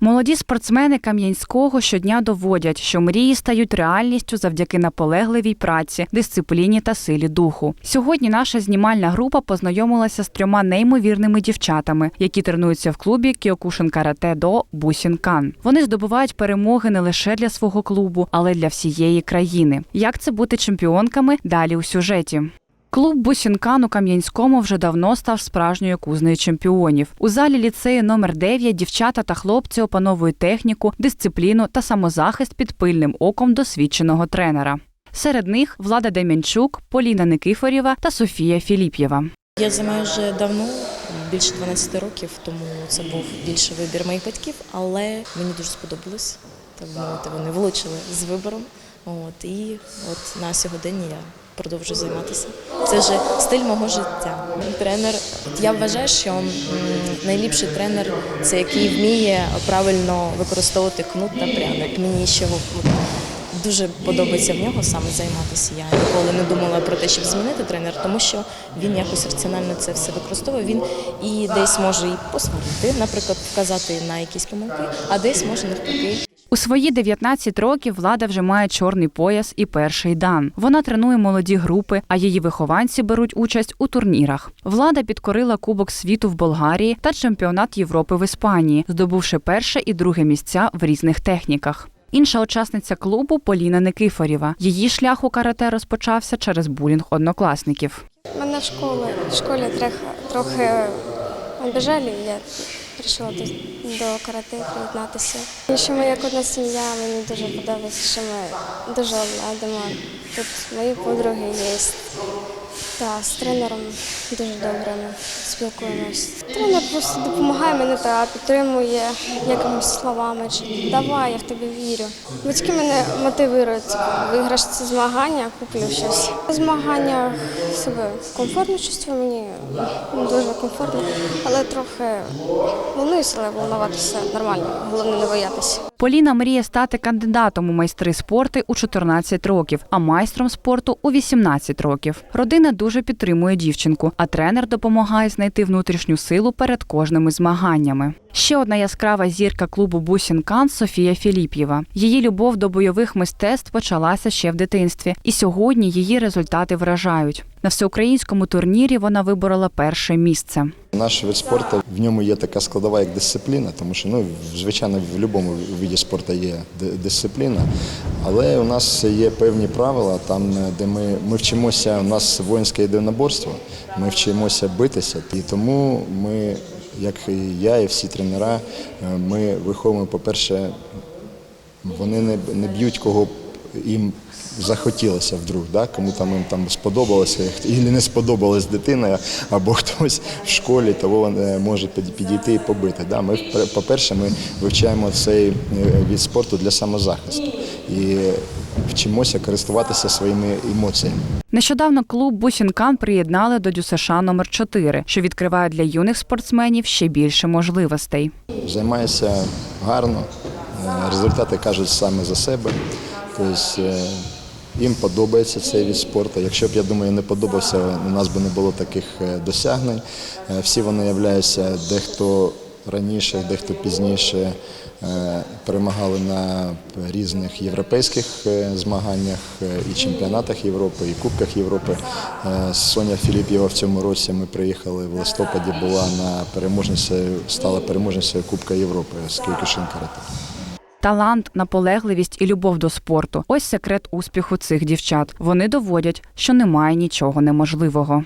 Молоді спортсмени Кам'янського щодня доводять, що мрії стають реальністю завдяки наполегливій праці, дисципліні та силі духу. Сьогодні наша знімальна група познайомилася з трьома неймовірними дівчатами, які тренуються в клубі Кіокушин Карате до Бусінкан. Вони здобувають перемоги не лише для свого клубу, але й для всієї країни. Як це бути чемпіонками? Далі у сюжеті. Клуб Бусінкан у Кам'янському вже давно став справжньою кузнею чемпіонів. У залі ліцею номер 9 дівчата та хлопці опановують техніку, дисципліну та самозахист під пильним оком досвідченого тренера. Серед них Влада Дем'янчук, Поліна Никифорєва та Софія Філіп'єва. Я займаю вже давно, більше 12 років, тому це був більше вибір моїх батьків, але мені дуже сподобалось. Мовити, вони влучили з вибором. От, і от на сьогодення я продовжую займатися. Це вже стиль мого життя. Тренер, я вважаю, що найліпший тренер це який вміє правильно використовувати кнут та пряник. Мені ще Дуже подобається в нього саме займатися. Я ніколи не думала про те, щоб змінити тренер, тому що він якось раціонально це все використовує. Він і десь може і посварити, наприклад, вказати на якісь помилки, а десь може навпаки У свої 19 років влада вже має чорний пояс і перший дан. Вона тренує молоді групи, а її вихованці беруть участь у турнірах. Влада підкорила Кубок світу в Болгарії та чемпіонат Європи в Іспанії, здобувши перше і друге місця в різних техніках. Інша учасниця клубу Поліна Никифорєва. Її шлях у карате розпочався через булінг однокласників. Мене в школі, в школі трохи, трохи обіжали, і я вирішила до, до карате приєднатися. І що ми як одна сім'я, мені дуже подобається, що ми дуже ладимо. Тут мої подруги є. Та з тренером дуже добре ми спілкуємось. Тренер просто допомагає мені та підтримує якимись словами. Чи давай, я в тебе вірю. Батьки мене мотивують. Виграш це змагання, куплю щось. На змаганнях себе комфортно чувствую, мені дуже комфортно, але трохи волнуюся, але волнуватися нормально. Головне не боятися. Поліна мріє стати кандидатом у майстри спорту у 14 років, а майстром спорту у 18 років. Родина дуже підтримує дівчинку, а тренер допомагає знайти внутрішню силу перед кожними змаганнями. Ще одна яскрава зірка клубу Бусінкан Софія Філіп'єва. Її любов до бойових мистецтв почалася ще в дитинстві, і сьогодні її результати вражають. На всеукраїнському турнірі вона виборола перше місце. Наш вид спорту в ньому є така складова, як дисципліна, тому що ну звичайно в будь-якому виді спорту є дисципліна, але у нас є певні правила, там де ми, ми вчимося. У нас воїнське єдиноборство, ми вчимося битися, і тому ми, як і я, і всі тренера, е, ми виховуємо, по-перше, вони не, не б'ють кого їм захотілося вдруг, да? кому там їм там сподобалося, і не сподобалась дитина, або хтось в школі, того е, може під- підійти і побити. Да? Ми, по-перше, ми вивчаємо цей е, від спорту для самозахисту і вчимося користуватися своїми емоціями. Нещодавно клуб Бусінкан приєднали до ДЮСШ номер 4 що відкриває для юних спортсменів ще більше можливостей. Займаюся гарно, е, результати кажуть саме за себе. Тобто е, їм подобається цей від спорту. Якщо б я думаю, не подобався, у нас би не було таких е, досягнень. Всі вони являються дехто раніше, дехто пізніше е, перемагали на різних європейських е, змаганнях е, і чемпіонатах Європи, і Кубках Європи. Соня Філіп'єва в цьому році ми приїхали в листопаді, була на переможницею, стала переможницею Кубка Європи з Карате. Талант, наполегливість і любов до спорту ось секрет успіху цих дівчат. Вони доводять, що немає нічого неможливого.